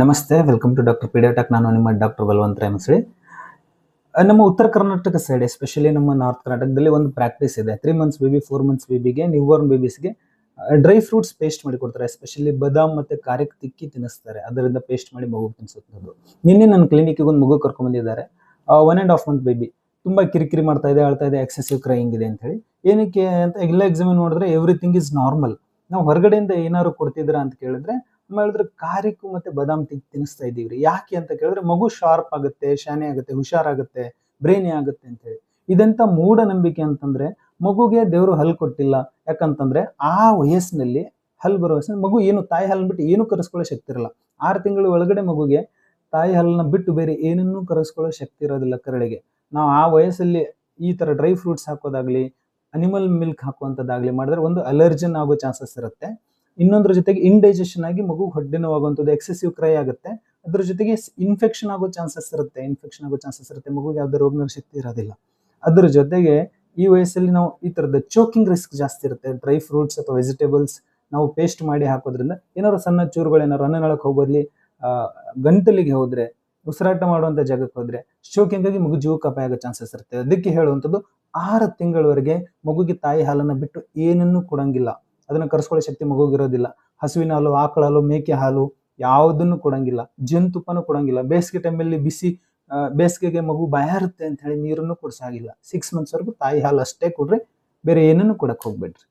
ನಮಸ್ತೆ welcome to doctor ಪಿಡಿಯಾಟಾಕ್ ನಾನು ನಿಮ್ಮ ಡಾಕ್ಟರ್ ಬಲವಂತ ರಾಮಸಳಿ ನಮ್ಮ ಉತ್ತರ ಕರ್ನಾಟಕ ಸೈಡ್ ಎಸ್ಪೆಷಲಿ ನಮ್ಮ ನಾರ್ತ್ ಕರ್ನಾಟಕದಲ್ಲಿ ಒಂದು ಪ್ರಾಕ್ಟೀಸ್ ಇದೆ. Three months baby four months ಬೇಬಿಗೆ new born ಬೇಬೀಸ್ಗೆ ಡ್ರೈ ಫ್ರೂಟ್ಸ್ ಪೇಸ್ಟ್ ಮಾಡಿ ಕೊಡ್ತಾರೆ. ಎಸ್ಪೆಷಲಿ ಬದಾಮ್ ಮತ್ತೆ ಕಾರಕ್ಕೆ ತಿಕ್ಕಿ ತಿನ್ನಿಸ್ತಾರೆ ಅದರಿಂದ ಪೇಸ್ಟ್ ಮಾಡಿ ಮಗು ತಿನ್ನಿಸುತ್ತದೆ ನಿನ್ನೆ ನನ್ನ ಕ್ಲಿನಿಕ್ಗೆ ಒಂದು ಮಗು ಕರ್ಕೊಂಡ್ಬಂದಿದ್ದಾರೆ one and half month baby ತುಂಬಾ ಕಿರಿಕಿರಿ ಮಾಡ್ತಾ ಇದೆ, ಅಳ್ತಾ ಇದೆ ಎಕ್ಸೆಸಿವ್ ಕ್ರೈಯಿಂಗ್ ಇದೆ ಅಂತ ಹೇಳಿ. ಏನಕ್ಕೆ ಅಂತ ಎಲ್ಲ ಎಕ್ಸಾಮಿನ್ ನೋಡಿದ್ರೆ ಎವ್ರಿಥಿಂಗ್ ಇಸ್ ನಾರ್ಮಲ್ ನಾವು ಹೊರಗಡೆಯಿಂದ ಏನಾದ್ರು ಕೊಡ್ತಿದ್ರ ಅಂತ ಕೇಳಿದ್ರೆ ಹೇಳಿದ್ರೆ ಕಾರಿಕು ಮತ್ತೆ ಬಾದಾಮ್ ತಿನ್- ತಿನ್ನಿಸ್ತಾ ಇದೀವ್ರಿ ಯಾಕೆ ಅಂತ ಕೇಳಿದ್ರೆ ಮಗು ಶಾರ್ಪ್ ಆಗುತ್ತೆ, ಶಾನೆ ಆಗುತ್ತೆ, ಹುಷಾರಾಗುತ್ತೆ, ಬ್ರೇನಿ ಆಗುತ್ತೆ ಅಂತ ಹೇಳಿ. ಇದಂತ ಮೂಢನಂಬಿಕೆ ಅಂತಂದ್ರೆ ಮಗುಗೆ ದೇವರು ಹಲ್ ಕೊಟ್ಟಿಲ್ಲ. ಯಾಕಂತಂದ್ರೆ ಆ ವಯಸ್ಸಿನಲ್ಲಿ ಹಲ್ ಬರೋ ವಯಸ್ಸಿನ ಮಗು ಏನು ತಾಯಿ ಹಲ್ ಬಿಟ್ಟು ಏನು ಕರೆಸ್ಕೊಳ್ಳೋ ಶಕ್ತಿ ಇರಲ್ಲ. ಆರು ತಿಂಗಳ ಒಳಗಡೆ ಮಗುಗೆ ತಾಯಿ ಹಲ್ಲನ್ನ ಬಿಟ್ಟು ಬೇರೆ ಏನನ್ನೂ ಕರೆಸ್ಕೊಳ್ಳೋ ಶಕ್ತಿ ಇರೋದಿಲ್ಲ ಕರಳಿಗೆ. ನಾವು ಆ ವಯಸ್ಸಲ್ಲಿ ಈ ತರ ಡ್ರೈ ಫ್ರೂಟ್ಸ್ ಹಾಕೋದಾಗ್ಲಿ, ಅನಿಮಲ್ ಮಿಲ್ಕ್ ಹಾಕುವಂಥದ್ದಾಗ್ಲಿ ಮಾಡಿದ್ರೆ ಒಂದು ಅಲರ್ಜನ್ ಆಗೋ ಚಾನ್ಸಸ್ ಇರುತ್ತೆ. ಇನ್ನೊಂದ್ರ ಜೊತೆಗೆ ಇನ್ಡೈಜೆಷನ್ ಆಗಿ ಮಗು ಹೊಟ್ಟೆ ನೋವಾಗುವಂಥದ್ದು ಎಕ್ಸೆಸಿವ್ ಕ್ರೈ ಆಗುತ್ತೆ. ಅದ್ರ ಜೊತೆಗೆ ಇನ್ಫೆಕ್ಷನ್ ಆಗೋ ಚಾನ್ಸಸ್ ಇರುತ್ತೆ. ಇನ್ಫೆಕ್ಷನ್ ಆಗೋ ಚಾನ್ಸಸ್ ಇರುತ್ತೆ. ಮಗುಗೆ ಯಾವ್ದು ರೋಗ ಶಕ್ತಿ ಇರೋದಿಲ್ಲ. ಅದ್ರ ಜೊತೆಗೆ ಈ ವಯಸ್ಸಲ್ಲಿ ನಾವು ಈ ತರದ ಚೋಕಿಂಗ್ ರಿಸ್ಕ್ ಜಾಸ್ತಿ ಇರುತ್ತೆ. ಡ್ರೈ ಫ್ರೂಟ್ಸ್ ಅಥವಾ ವೆಜಿಟೇಬಲ್ಸ್ ನಾವು ಪೇಸ್ಟ್ ಮಾಡಿ ಹಾಕೋದ್ರಿಂದ ಏನಾದ್ರು ಸಣ್ಣ ಚೂರುಗಳು ಏನಾರು ಹೋಗೋದ್ಲಿ ಆ, ಗಂಟಲಿಗೆ ಹೋದ್ರೆ ಉಸಿರಾಟ ಮಾಡುವಂತ ಜಾಗಕ್ಕೆ ಹೋದ್ರೆ ಶೋಕಿಂಗ್ ಆಗಿ ಮಗು ಜೀವಕ್ಕೆ ಅಪಾಯ ಆಗೋ ಚಾನ್ಸಸ್ ಇರುತ್ತೆ. ಅದಕ್ಕೆ ಹೇಳುವಂಥದ್ದು ಆರು ತಿಂಗಳವರೆಗೆ ಮಗುಗೆ ತಾಯಿ ಹಾಲನ್ನ ಬಿಟ್ಟು ಏನನ್ನೂ ಕೊಡಂಗಿಲ್ಲ. ಅದನ್ನ ಕರ್ಸ್ಕೊಳ್ಳೋ ಶಕ್ತಿ ಮಗುಗಿರೋದಿಲ್ಲ ಹಸುವಿನ ಹಾಲು, ಆಕಳ ಹಾಲು, ಮೇಕೆ ಹಾಲು ಯಾವುದನ್ನು ಕೊಡಂಗಿಲ್ಲ. ಜೇನುತುಪ್ಪನೂ ಕೊಡಂಗಿಲ್ಲ. ಬೇಸಿಗೆ ಟೈಮಲ್ಲಿ ಬಿಸಿ ಬೇಸಿಗೆಗೆ ಮಗು ಬಾಯಾರುತ್ತೆ ಅಂತ ಹೇಳಿ ನೀರನ್ನು ಕೊಡ್ಸಾಗಿಲ್ಲ ಸಿಕ್ಸ್ ಮಂತ್ಸ್ವರೆಗೂ ತಾಯಿ ಹಾಲು ಅಷ್ಟೇ ಕೊಡ್ರಿ, ಬೇರೆ ಏನನ್ನು ಕೊಡಕ್ಕೆ ಹೋಗ್ಬೇಡ್ರಿ.